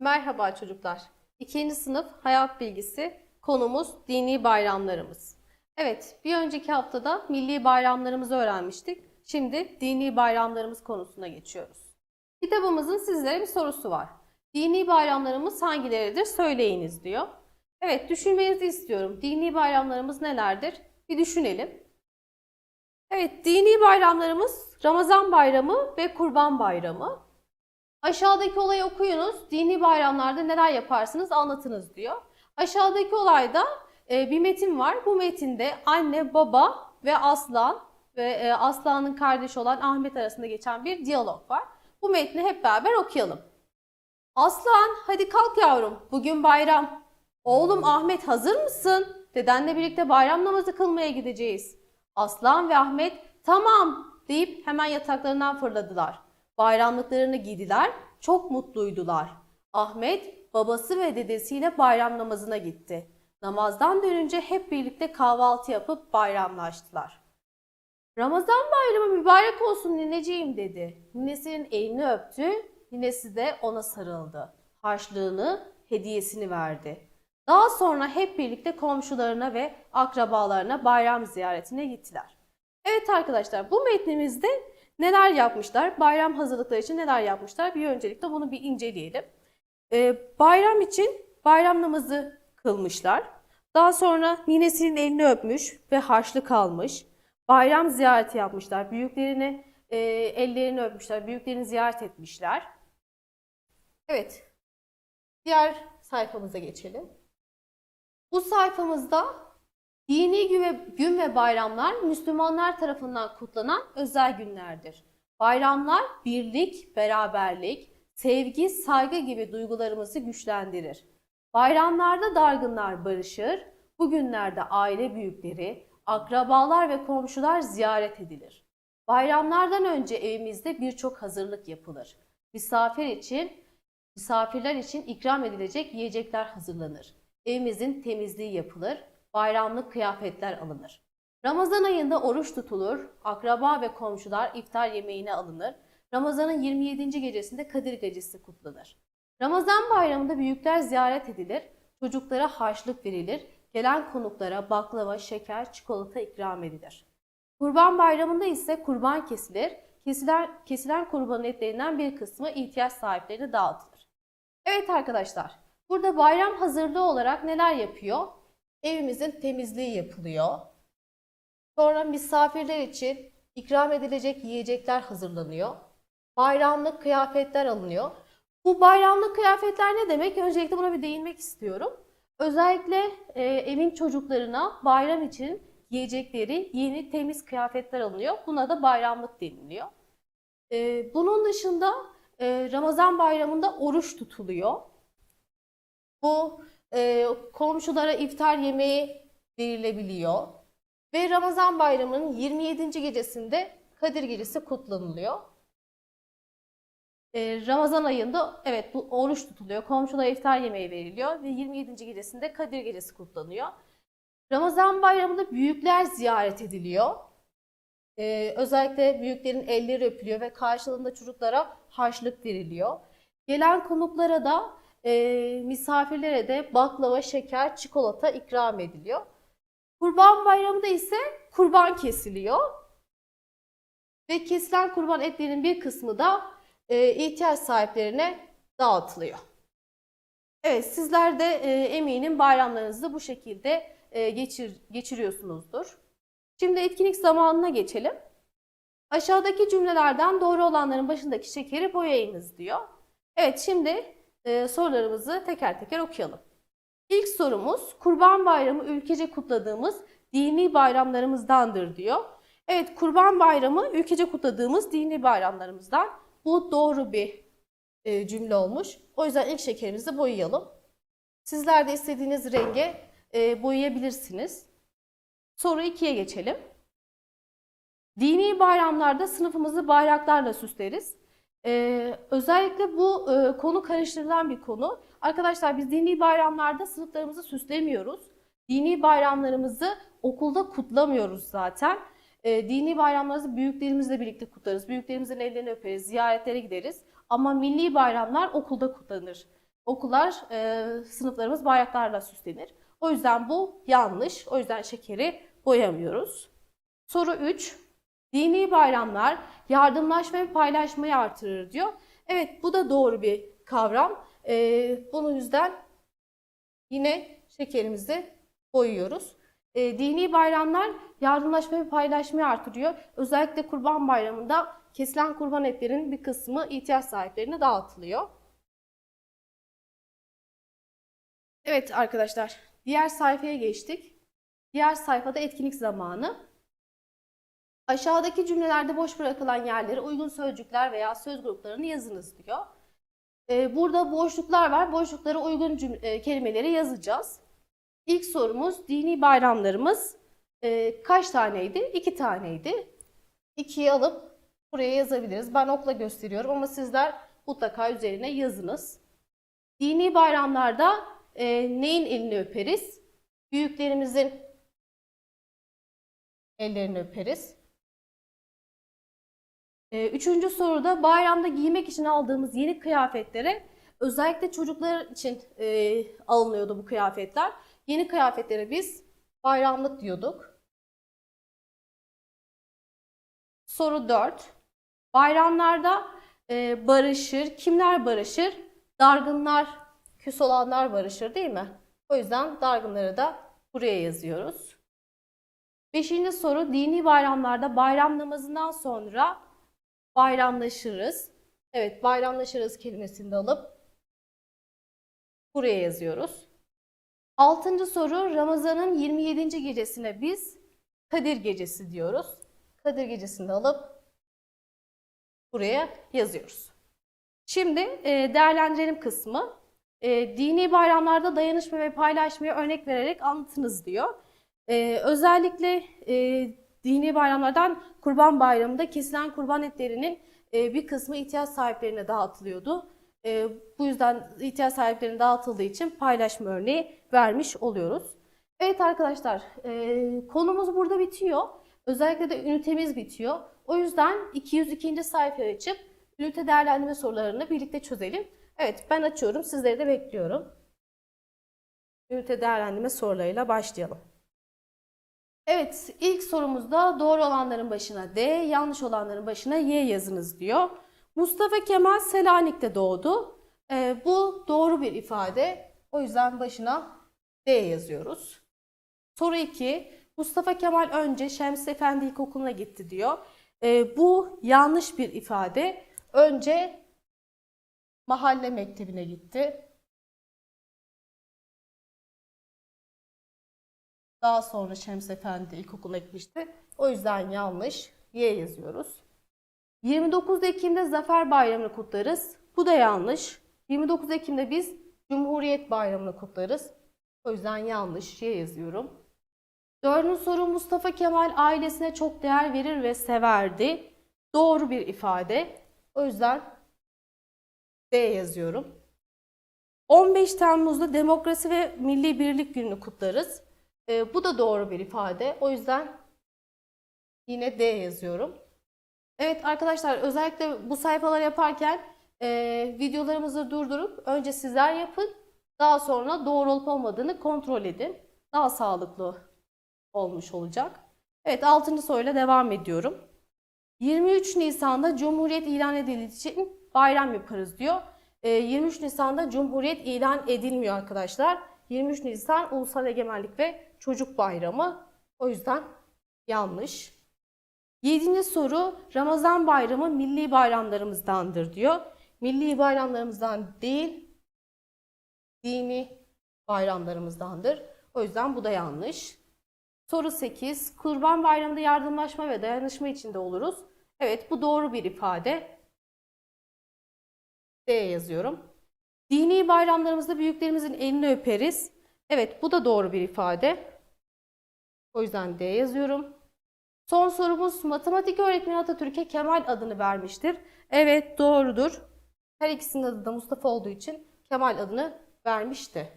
Merhaba çocuklar. İkinci sınıf hayat bilgisi konumuz dini bayramlarımız. Evet, bir önceki haftada milli bayramlarımızı öğrenmiştik. Şimdi dini bayramlarımız konusuna geçiyoruz. Kitabımızın sizlere bir sorusu var. Dini bayramlarımız hangileridir söyleyiniz diyor. Evet, düşünmenizi istiyorum. Dini bayramlarımız nelerdir? Bir düşünelim. Evet, dini bayramlarımız Ramazan bayramı ve Kurban bayramı. Aşağıdaki olayı okuyunuz. Dini bayramlarda neler yaparsınız anlatınız diyor. Aşağıdaki olayda e, bir metin var. Bu metinde anne, baba ve Aslan ve e, Aslan'ın kardeşi olan Ahmet arasında geçen bir diyalog var. Bu metni hep beraber okuyalım. Aslan, hadi kalk yavrum. Bugün bayram. Oğlum Ahmet hazır mısın? Dedenle birlikte bayram namazı kılmaya gideceğiz. Aslan ve Ahmet tamam deyip hemen yataklarından fırladılar. Bayramlıklarını giydiler, çok mutluydular. Ahmet babası ve dedesiyle bayram namazına gitti. Namazdan dönünce hep birlikte kahvaltı yapıp bayramlaştılar. Ramazan bayramı mübarek olsun nineciğim dedi. Ninesinin elini öptü, ninesi de ona sarıldı. Harçlığını, hediyesini verdi. Daha sonra hep birlikte komşularına ve akrabalarına bayram ziyaretine gittiler. Evet arkadaşlar bu metnimizde neler yapmışlar? Bayram hazırlıkları için neler yapmışlar? Bir öncelikle bunu bir inceleyelim. Ee, bayram için bayram namazı kılmışlar. Daha sonra ninesinin elini öpmüş ve harçlık almış. Bayram ziyareti yapmışlar. Büyüklerini e, ellerini öpmüşler. Büyüklerini ziyaret etmişler. Evet. Diğer sayfamıza geçelim. Bu sayfamızda dini gün ve, bayramlar Müslümanlar tarafından kutlanan özel günlerdir. Bayramlar birlik, beraberlik, sevgi, saygı gibi duygularımızı güçlendirir. Bayramlarda dargınlar barışır, bu günlerde aile büyükleri, akrabalar ve komşular ziyaret edilir. Bayramlardan önce evimizde birçok hazırlık yapılır. Misafir için, misafirler için ikram edilecek yiyecekler hazırlanır. Evimizin temizliği yapılır, bayramlık kıyafetler alınır. Ramazan ayında oruç tutulur, akraba ve komşular iftar yemeğine alınır. Ramazanın 27. gecesinde Kadir Gecesi kutlanır. Ramazan bayramında büyükler ziyaret edilir, çocuklara harçlık verilir, gelen konuklara baklava, şeker, çikolata ikram edilir. Kurban bayramında ise kurban kesilir, kesilen, kesilen kurbanın etlerinden bir kısmı ihtiyaç sahiplerine dağıtılır. Evet arkadaşlar, burada bayram hazırlığı olarak neler yapıyor? Evimizin temizliği yapılıyor. Sonra misafirler için ikram edilecek yiyecekler hazırlanıyor. Bayramlık kıyafetler alınıyor. Bu bayramlık kıyafetler ne demek? Öncelikle buna bir değinmek istiyorum. Özellikle e, evin çocuklarına bayram için yiyecekleri yeni temiz kıyafetler alınıyor. Buna da bayramlık deniliyor. E, bunun dışında e, Ramazan bayramında oruç tutuluyor. Bu e, komşulara iftar yemeği verilebiliyor. Ve Ramazan bayramının 27. gecesinde Kadir Gecesi kutlanılıyor. Ee, Ramazan ayında evet bu oruç tutuluyor. Komşulara iftar yemeği veriliyor ve 27. gecesinde Kadir Gecesi kutlanıyor. Ramazan bayramında büyükler ziyaret ediliyor. Ee, özellikle büyüklerin elleri öpülüyor ve karşılığında çocuklara harçlık veriliyor. Gelen konuklara da e, misafirlere de baklava, şeker, çikolata ikram ediliyor. Kurban bayramında ise kurban kesiliyor. Ve kesilen kurban etlerinin bir kısmı da e, ihtiyaç sahiplerine dağıtılıyor. Evet sizler de e, eminim bayramlarınızı bu şekilde e, geçir, geçiriyorsunuzdur. Şimdi etkinlik zamanına geçelim. Aşağıdaki cümlelerden doğru olanların başındaki şekeri boyayınız diyor. Evet şimdi e, sorularımızı teker teker okuyalım. İlk sorumuz Kurban Bayramı ülkece kutladığımız dini bayramlarımızdandır diyor. Evet Kurban Bayramı ülkece kutladığımız dini bayramlarımızdan. Bu doğru bir e, cümle olmuş. O yüzden ilk şekerimizi boyayalım. Sizler de istediğiniz renge e, boyayabilirsiniz. Soru 2'ye geçelim. Dini bayramlarda sınıfımızı bayraklarla süsleriz. Ee, özellikle bu e, konu karıştırılan bir konu. Arkadaşlar biz dini bayramlarda sınıflarımızı süslemiyoruz. Dini bayramlarımızı okulda kutlamıyoruz zaten. Ee, dini bayramlarımızı büyüklerimizle birlikte kutlarız. Büyüklerimizin ellerini öperiz, ziyaretlere gideriz. Ama milli bayramlar okulda kutlanır. okullar, e, sınıflarımız bayraklarla süslenir. O yüzden bu yanlış. O yüzden şekeri boyamıyoruz. Soru 3. Dini bayramlar yardımlaşma ve paylaşmayı artırır diyor. Evet bu da doğru bir kavram. Ee, bunun yüzden yine şekerimizi boyuyoruz. Ee, dini bayramlar yardımlaşma ve paylaşmayı artırıyor. Özellikle Kurban Bayramı'nda kesilen kurban etlerin bir kısmı ihtiyaç sahiplerine dağıtılıyor. Evet arkadaşlar, diğer sayfaya geçtik. Diğer sayfada etkinlik zamanı. Aşağıdaki cümlelerde boş bırakılan yerlere uygun sözcükler veya söz gruplarını yazınız diyor. Ee, burada boşluklar var. Boşluklara uygun cüm- e, kelimeleri yazacağız. İlk sorumuz dini bayramlarımız e, kaç taneydi? İki taneydi. İkiyi alıp buraya yazabiliriz. Ben okla gösteriyorum ama sizler mutlaka üzerine yazınız. Dini bayramlarda e, neyin elini öperiz? Büyüklerimizin ellerini öperiz. Ee, Üçüncü soruda bayramda giymek için aldığımız yeni kıyafetlere özellikle çocuklar için e, alınıyordu bu kıyafetler. Yeni kıyafetlere biz bayramlık diyorduk. Soru 4. Bayramlarda e, barışır. Kimler barışır? Dargınlar, küs olanlar barışır değil mi? O yüzden dargınları da buraya yazıyoruz. Beşinci soru dini bayramlarda bayram namazından sonra bayramlaşırız. Evet bayramlaşırız kelimesini de alıp buraya yazıyoruz. Altıncı soru Ramazan'ın 27. gecesine biz Kadir Gecesi diyoruz. Kadir Gecesi'ni alıp buraya yazıyoruz. Şimdi e, değerlendirelim kısmı. E, dini bayramlarda dayanışma ve paylaşmaya örnek vererek anlatınız diyor. E, özellikle e, dini bayramlardan Kurban Bayramı'nda kesilen kurban etlerinin e, bir kısmı ihtiyaç sahiplerine dağıtılıyordu. E, bu yüzden ihtiyaç sahiplerine dağıtıldığı için paylaşma örneği vermiş oluyoruz. Evet arkadaşlar, e, konumuz burada bitiyor. Özellikle de ünitemiz bitiyor. O yüzden 202. sayfayı açıp ünite değerlendirme sorularını birlikte çözelim. Evet, ben açıyorum. Sizleri de bekliyorum. Ünite değerlendirme sorularıyla başlayalım. Evet, ilk sorumuzda doğru olanların başına D, yanlış olanların başına Y yazınız diyor. Mustafa Kemal Selanik'te doğdu. Ee, bu doğru bir ifade. O yüzden başına D yazıyoruz. Soru 2. Mustafa Kemal önce Şems Efendi İlkokulu'na gitti diyor. Ee, bu yanlış bir ifade. Önce mahalle mektebine gitti. Daha sonra Şems Efendi İlkokulu'na gitmişti. O yüzden yanlış. Y yazıyoruz. 29 Ekim'de Zafer Bayramı'nı kutlarız. Bu da yanlış. 29 Ekim'de biz Cumhuriyet Bayramı'nı kutlarız. O yüzden yanlış. Y yazıyorum. Dördüncü soru Mustafa Kemal ailesine çok değer verir ve severdi. Doğru bir ifade. O yüzden D yazıyorum. 15 Temmuz'da Demokrasi ve Milli Birlik Günü'nü kutlarız. E, bu da doğru bir ifade. O yüzden yine D yazıyorum. Evet arkadaşlar özellikle bu sayfaları yaparken e, videolarımızı durdurup önce sizler yapın. Daha sonra doğru olup olmadığını kontrol edin. Daha sağlıklı olmuş olacak. Evet 6. soruyla devam ediyorum. 23 Nisan'da Cumhuriyet ilan edildiği için bayram yaparız diyor. E, 23 Nisan'da Cumhuriyet ilan edilmiyor arkadaşlar. 23 Nisan Ulusal Egemenlik ve Çocuk Bayramı. O yüzden yanlış. Yedinci soru Ramazan bayramı milli bayramlarımızdandır diyor. Milli bayramlarımızdan değil, dini bayramlarımızdandır. O yüzden bu da yanlış. Soru 8. Kurban bayramında yardımlaşma ve dayanışma içinde oluruz. Evet bu doğru bir ifade. D yazıyorum. Dini bayramlarımızda büyüklerimizin elini öperiz. Evet bu da doğru bir ifade. O yüzden D yazıyorum. Son sorumuz matematik öğretmeni Atatürk'e Kemal adını vermiştir. Evet doğrudur. Her ikisinin adı da Mustafa olduğu için Kemal adını vermişti.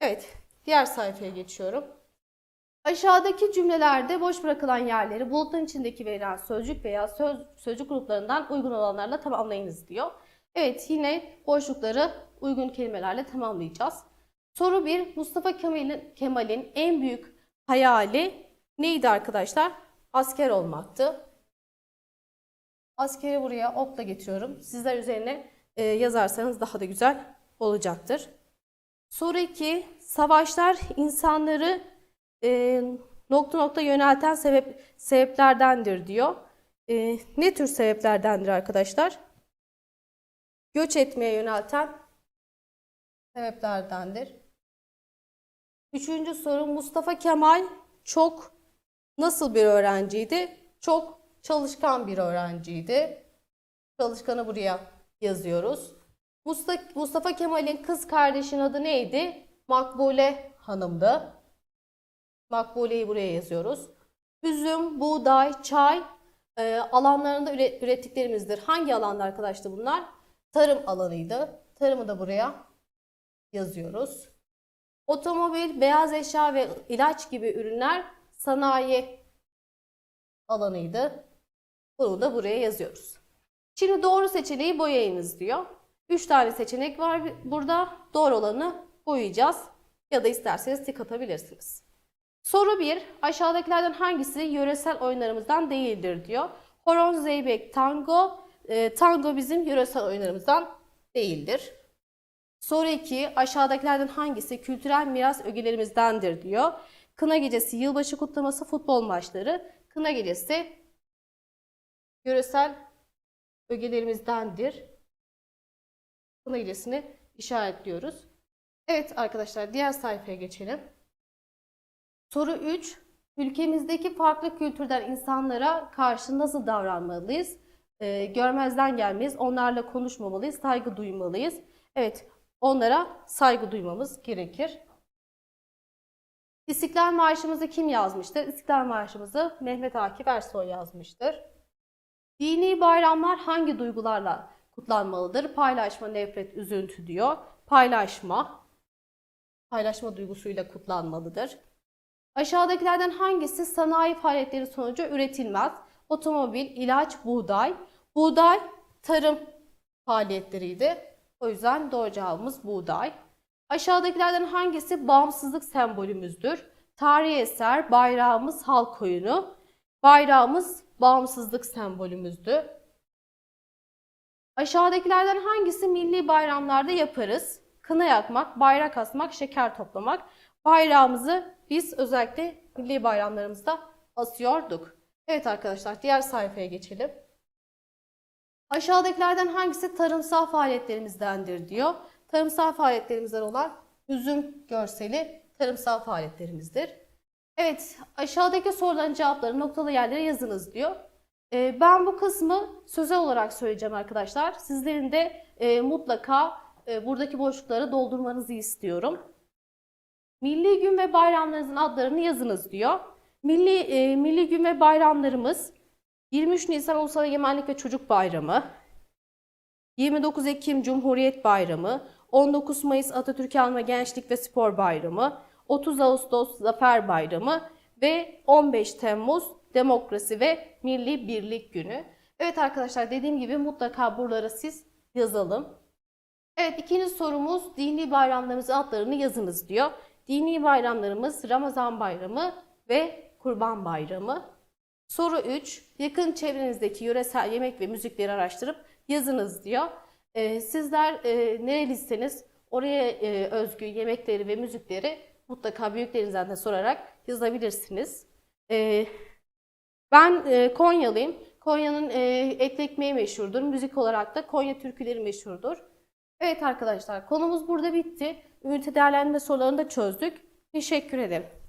Evet diğer sayfaya geçiyorum. Aşağıdaki cümlelerde boş bırakılan yerleri bulutun içindeki verilen sözcük veya söz, sözcük gruplarından uygun olanlarla tamamlayınız diyor. Evet yine boşlukları uygun kelimelerle tamamlayacağız. Soru 1. Mustafa Kemal'in Kemal'in en büyük hayali neydi arkadaşlar? Asker olmaktı. Askeri buraya okla getiriyorum. Sizler üzerine e, yazarsanız daha da güzel olacaktır. Soru 2. Savaşlar insanları e, nokta nokta yönelten sebep sebeplerdendir diyor. E, ne tür sebeplerdendir arkadaşlar? Göç etmeye yönelten sebeplerdendir. Üçüncü soru Mustafa Kemal çok nasıl bir öğrenciydi? Çok çalışkan bir öğrenciydi. Çalışkanı buraya yazıyoruz. Mustafa, Kemal'in kız kardeşinin adı neydi? Makbule Hanım'dı. Makbule'yi buraya yazıyoruz. Üzüm, buğday, çay e, alanlarında üre- ürettiklerimizdir. Hangi alanda arkadaşlar bunlar? Tarım alanıydı. Tarımı da buraya yazıyoruz. Otomobil, beyaz eşya ve ilaç gibi ürünler sanayi alanıydı. Bunu da buraya yazıyoruz. Şimdi doğru seçeneği boyayınız diyor. 3 tane seçenek var burada. Doğru olanı boyayacağız. Ya da isterseniz tik atabilirsiniz. Soru 1. Aşağıdakilerden hangisi yöresel oyunlarımızdan değildir diyor. Horon, zeybek, tango. E, tango bizim yöresel oyunlarımızdan değildir. Soru 2. Aşağıdakilerden hangisi kültürel miras ögelerimizdendir diyor. Kına gecesi, yılbaşı kutlaması, futbol maçları. Kına gecesi yöresel ögelerimizdendir. Kına gecesini işaretliyoruz. Evet arkadaşlar diğer sayfaya geçelim. Soru 3. Ülkemizdeki farklı kültürden insanlara karşı nasıl davranmalıyız? Ee, görmezden gelmeyiz, onlarla konuşmamalıyız, saygı duymalıyız. Evet, onlara saygı duymamız gerekir. İstiklal Marşımızı kim yazmıştır? İstiklal Marşımızı Mehmet Akif Ersoy yazmıştır. Dini bayramlar hangi duygularla kutlanmalıdır? Paylaşma, nefret, üzüntü diyor. Paylaşma, paylaşma duygusuyla kutlanmalıdır. Aşağıdakilerden hangisi sanayi faaliyetleri sonucu üretilmez? Otomobil, ilaç, buğday. Buğday tarım faaliyetleriydi. O yüzden doğru cevabımız buğday. Aşağıdakilerden hangisi bağımsızlık sembolümüzdür? Tarihi eser, bayrağımız, halk oyunu. Bayrağımız bağımsızlık sembolümüzdü. Aşağıdakilerden hangisi milli bayramlarda yaparız? Kına yakmak, bayrak asmak, şeker toplamak. Bayrağımızı biz özellikle milli bayramlarımızda asıyorduk. Evet arkadaşlar diğer sayfaya geçelim. Aşağıdakilerden hangisi tarımsal faaliyetlerimizdendir diyor. Tarımsal faaliyetlerimizden olan üzüm görseli tarımsal faaliyetlerimizdir. Evet aşağıdaki soruların cevapları noktalı yerlere yazınız diyor. Ee, ben bu kısmı sözel olarak söyleyeceğim arkadaşlar. Sizlerin de e, mutlaka e, buradaki boşlukları doldurmanızı istiyorum. Milli gün ve bayramlarınızın adlarını yazınız diyor. Milli e, milli gün ve bayramlarımız 23 Nisan Ulusal Egemenlik ve Çocuk Bayramı, 29 Ekim Cumhuriyet Bayramı, 19 Mayıs Atatürk Anma Gençlik ve Spor Bayramı, 30 Ağustos Zafer Bayramı ve 15 Temmuz Demokrasi ve Milli Birlik Günü. Evet arkadaşlar dediğim gibi mutlaka buralara siz yazalım. Evet ikinci sorumuz dini bayramlarımızın adlarını yazınız diyor. Dini bayramlarımız Ramazan Bayramı ve Kurban Bayramı. Soru 3. Yakın çevrenizdeki yöresel yemek ve müzikleri araştırıp yazınız diyor. Ee, sizler e, nereliyseniz oraya e, özgü yemekleri ve müzikleri mutlaka büyüklerinizden de sorarak yazabilirsiniz. Ee, ben e, Konyalıyım. Konya'nın e, et ekmeği meşhurdur. Müzik olarak da Konya türküleri meşhurdur. Evet arkadaşlar konumuz burada bitti. Ünite değerlendirme sorularını da çözdük. Teşekkür ederim.